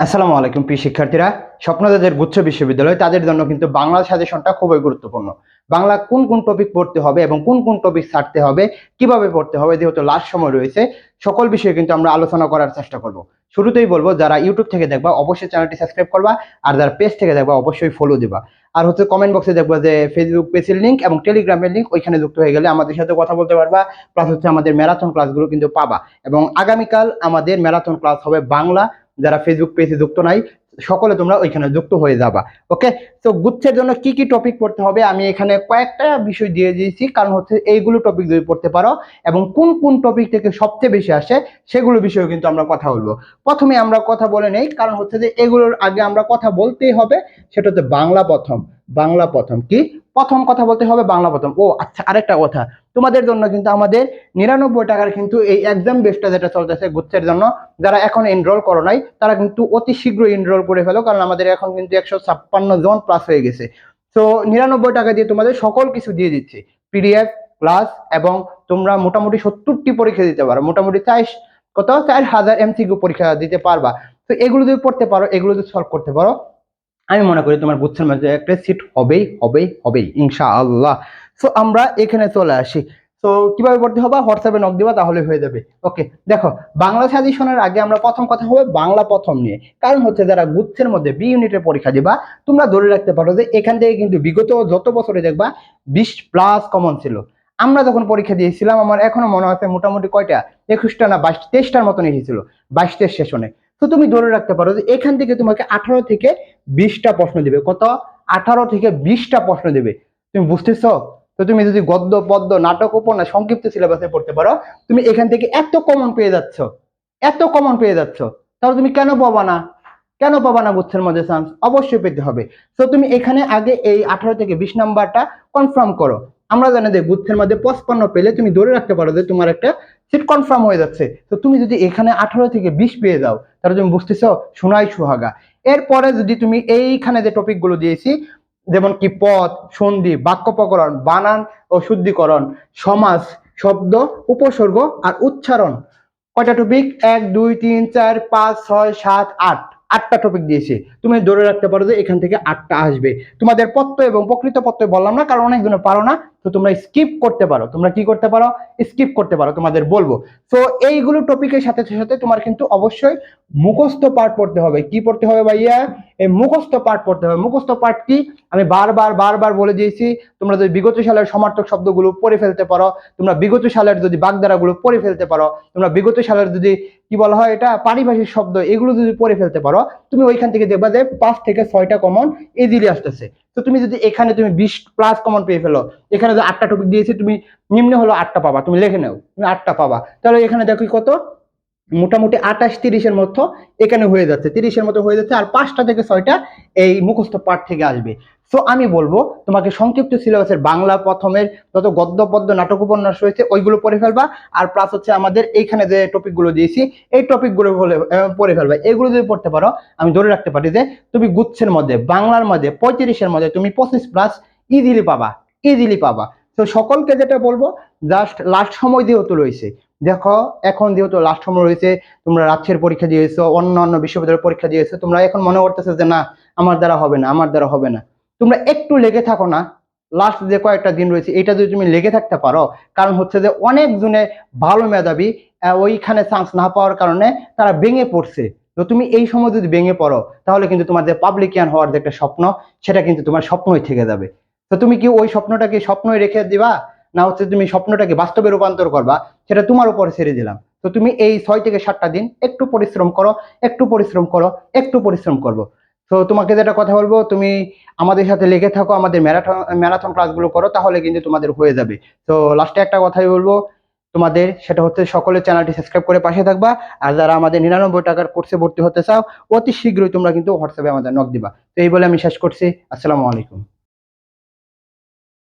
আসসালামু আলাইকুম, প্রিয় শিক্ষার্থীরা। স্বপ্নদাদের গুচ্ছ বিশ্ববিদ্যালয়, তাদের জন্য কিন্তু বাংলা সাজেশনটা খুবই গুরুত্বপূর্ণ। বাংলা কোন কোন টপিক পড়তে হবে এবং কোন কোন টপিক ছাড়তে হবে, কীভাবে পড়তে হবে, যেহেতু লাস্ট সময় রয়েছে, সকল বিষয়ে কিন্তু আমরা আলোচনা করার চেষ্টা করব। শুরুতেই বলব, যারা ইউটিউব থেকে দেখবা, অবশ্যই চ্যানেলটি সাবস্ক্রাইব করবা, আর যারা পেজ থেকে দেখবা, অবশ্যই ফলো দিবা। আর হচ্ছে কমেন্ট বক্সে দেখবা যে ফেসবুক পেজের লিঙ্ক এবং টেলিগ্রামের লিঙ্ক ওইখানে যুক্ত হয়ে গেলে আমাদের সাথে কথা বলতে পারবা প্লাস হচ্ছে আমাদের ম্যারাথন ক্লাসগুলো কিন্তু পাবা। এবং আগামীকাল আমাদের ম্যারাথন ক্লাস হবে বাংলা যারা ফেসবুক পেজে যুক্ত নাই, সকলে তোমরা ওইখানে যুক্ত হয়ে যাবা ওকে তো গুচ্ছের জন্য কি কি টপিক পড়তে হবে? আমি এখানে কয়েকটা বিষয় দিয়ে দিয়েছি, কারণ হচ্ছে এইগুলো টপিক যদি পড়তে পারো, এবং কোন কোন টপিক থেকে সবচেয়ে বেশি আসে, সেগুলো বিষয়ে কিন্তু আমরা কথা বলব। প্রথমে আমরা কথা বলে নেই, কারণ হচ্ছে যে এগুলোর আগে আমরা কথা বলতেই হবে, সেটা হচ্ছে বাংলা প্রথম বাংলা প্রথম কি? প্রথম কথা বলতে হবে বাংলা প্রথম। ও আচ্ছা আরেকটা কথা তোমাদের জন্য কিন্তু আমাদের নিরানব্বই টাকার কিন্তু এই এক্সাম বেসটা যেটা চলতেছে গুচ্ছের জন্য, যারা এখন এনরোল করো নাই, তারা কিন্তু অতি শীঘ্রই এনরোল করে ফেলো, কারণ আমাদের এখন কিন্তু একশো ছাপ্পান্ন জন প্লাস হয়ে গেছে। তো নিরানব্বই টাকা দিয়ে তোমাদের সকল কিছু দিয়ে দিচ্ছি। পিডিএফ ক্লাস এবং তোমরা মোটামুটি সত্তরটি পরীক্ষা দিতে পারো। মোটামুটি চার কত? চার হাজার এমসিকিউ পরীক্ষা দিতে পারবা। তো এগুলো যদি পড়তে পারো, এগুলো যদি সলভ করতে পারো আমি মনে করি তোমার গুচ্ছের মাঝে একটা সিট হবেই হবেই হবেই ইনশা আল্লাহ সো আমরা এখানে চলে আসি। তো কীভাবে ভর্তি হবে? হোয়াটসঅ্যাপে নক দিবা, তাহলে হয়ে যাবে। ওকে দেখো, বাংলা সাজেশনের আগে আমরা প্রথম কথা হবে বাংলা প্রথম নিয়ে। কারণ হচ্ছে যারা গুচ্ছের মধ্যে বি ইউনিটের পরীক্ষা দিবা, তোমরা ধরে রাখতে পারো যে এখান থেকে কিন্তু বিগত যত বছরে দেখবা, বিশ প্লাস কমন ছিল। আমরা যখন পরীক্ষা দিয়েছিলাম, আমার এখনও মনে আছে মোটামুটি কয়টা? একুশটা না বাইশ, তেইশটার মতন এসেছিল বাইশ, তেইশ সেশনে। তো তুমি ধরে রাখতে পারো যে এখান থেকে তোমাকে আঠারো থেকে বিশটা প্রশ্ন দিবে। কত? আঠারো থেকে বিশটা প্রশ্ন দিবে। তুমি বুঝতেছ? তো তুমি যদি গদ্য, পদ্য, নাটক, উপন্যাস, সংক্ষিপ্ত সিলেবাসে পড়তে পারো, তুমি এখান থেকে এত কমন পেয়ে যাচ্ছ। এত কমন পেয়ে যাচ্ছ। তাহলে তুমি কেন পাবা না? কেন পাবা না গুচ্ছের মধ্যে চান্স অবশ্যই পেতে হবে। তো তুমি এখানে আগে এই আঠারো থেকে বিশ নাম্বারটা কনফার্ম করো। আমরা জানি যে গুচ্ছের মধ্যে পঁচপান্ন পেলে তুমি ধরে রাখতে পারো যে তোমার একটা সিট কনফার্ম হয়ে যাচ্ছে। তো তুমি যদি এখানে আঠারো থেকে বিশ পেয়ে যাও, তাহলে তুমি বুঝতেছ সোনাই সুহাগা। এরপরে যদি তুমি এইখানে যে টপিকগুলো দিয়েছি, যেমন কি পথ, সন্ধি বাক্য প্রকরণ বানান ও শুদ্ধিকরণ, সমাজ, শব্দ, উপসর্গ আর উচ্চারণ, কয়টা টপিক এক, দুই, তিন, চার, পাঁচ, ছয়, সাত, আট। আটটা টপিক দিয়েছে। তুমি ধরে রাখতে পারো যে এখান থেকে আটটা আসবে। তোমাদের পত্র এবং প্রকৃত পত্র বললাম না, কারণ অনেকজনে পারো না। তো তোমরা স্কিপ করতে পারো। তোমরা কি করতে পারো? স্কিপ করতে পারো, তোমাদের বলব। তো এইগুলো টপিকের সাথে সাথে তোমার কিন্তু অবশ্যই মুখস্থ পাঠ পড়তে হবে। কি পড়তে হবে ভাইয়া? এই মুখস্থ পাঠ পড়তে হবে। মুখস্থ পাঠ কি আমি বারবার বারবার বলে দিয়েছি। তোমরা যদি বিগত সালের সমার্থক শব্দগুলো পড়ে ফেলতে পারো, তোমরা বিগত সালের যদি বাগধারাগুলো পড়ে ফেলতে পারো, তোমরা বিগত সালের যদি, কি বলা হয় এটা, পারিভাষিক শব্দ, এগুলো যদি পড়ে ফেলতে পারো, তুমি ওইখান থেকে দেখবা যে পাঁচ থেকে ছয়টা কমন ইজিলি আসতেছে। তো তুমি যদি এখানে তুমি বিশ প্লাস কমন পেয়ে ফেলো, এখানে যে আটটা টপিক দিয়েছে, তুমি নিম্ন হলো আটটা পাবা, তুমি লিখে নাও, তুমি আটটা পাবা। তাহলে এখানে দেখো কত? মোটামুটি আঠাশ তিরিশের মতো এখানে হয়ে যাচ্ছে, তিরিশের মতো হয়ে যাচ্ছে, আর পাঁচটা থেকে ছয়টা এই মুখস্থ পাঠ থেকে আসবে। সো আমি বলব, তোমাকে সংক্ষিপ্ত সিলেবাসের বাংলা প্রথমের যত গদ্য, পদ্য নাটক উপন্যাস রয়েছে, ওইগুলো পড়ে ফেলবা, আর প্লাস হচ্ছে আমাদের এইখানে যে টপিকগুলো দিয়েছি, এই টপিকগুলো পড়ে ফেলবা। এগুলো যদি পড়তে পারো, আমি ধরে রাখতে পারি যে, তুমি গুচ্ছের মধ্যে, বাংলার মধ্যে, পঁয়ত্রিশের মধ্যে তুমি পঁচিশ প্লাস ইজিলি পাবা ইজিলি পাবা। তো সকলকে যেটা বলব জাস্ট লাস্ট সময় যেহেতু রয়েছে দেখো, এখন যেহেতু লাস্ট সময় রয়েছে, তোমরা রাজ্যের পরীক্ষা দিয়েছ অন্য অন্য বিশ্ববিদ্যালয়ের পরীক্ষা দিয়েছ তোমরা এখন মনে করতেছো যে না, আমার দ্বারা হবে না, আমার দ্বারা হবে না। তোমরা একটু লেগে থাকো না লাস্ট যে কয়েকটা দিন রয়েছে এটা যদি তুমি লেগে থাকতে পারো, কারণ হচ্ছে যে অনেক জনে ভালো মেধাবী ওইখানে চান্স না পাওয়ার কারণে তারা ভেঙে পড়ছে। তো তুমি এই সময় যদি ভেঙে পড়ো, তাহলে কিন্তু তোমার যে পাবলিকিয়ান হওয়ার যে একটা স্বপ্ন, সেটা কিন্তু তোমার স্বপ্নই থেকে যাবে। তো তুমি কি ওই স্বপ্নটাকে স্বপ্নই রেখে দিবা? না হচ্ছে তুমি স্বপ্নটাকে বাস্তবে রূপান্তর করবা, সেটা তোমার উপরে ছেড়ে দিলাম। তো তুমি এই ছয় থেকে সাতটা দিন একটু পরিশ্রম করো, একটু পরিশ্রম করো, একটু পরিশ্রম করব। তো তোমাকে যেটা কথা বলব, তুমি আমাদের সাথে লেগে থাকো, আমাদের ম্যারাথন ম্যারাথন ক্লাসগুলো করো, তাহলে কিন্তু তোমাদের হয়ে যাবে। তো লাস্টে একটা কথাই বলব, তোমাদের সেটা হচ্ছে সকলের চ্যানেলটি সাবস্ক্রাইব করে পাশে থাকবা, আর যারা আমাদের নিরানব্বই টাকার কোর্সে ভর্তি হতে চাও, অতি শীঘ্রই তোমরা কিন্তু হোয়াটসঅ্যাপে আমাদের নক দিবা। তো এই বলে আমি শেষ করছি, আসসালামু আলাইকুম।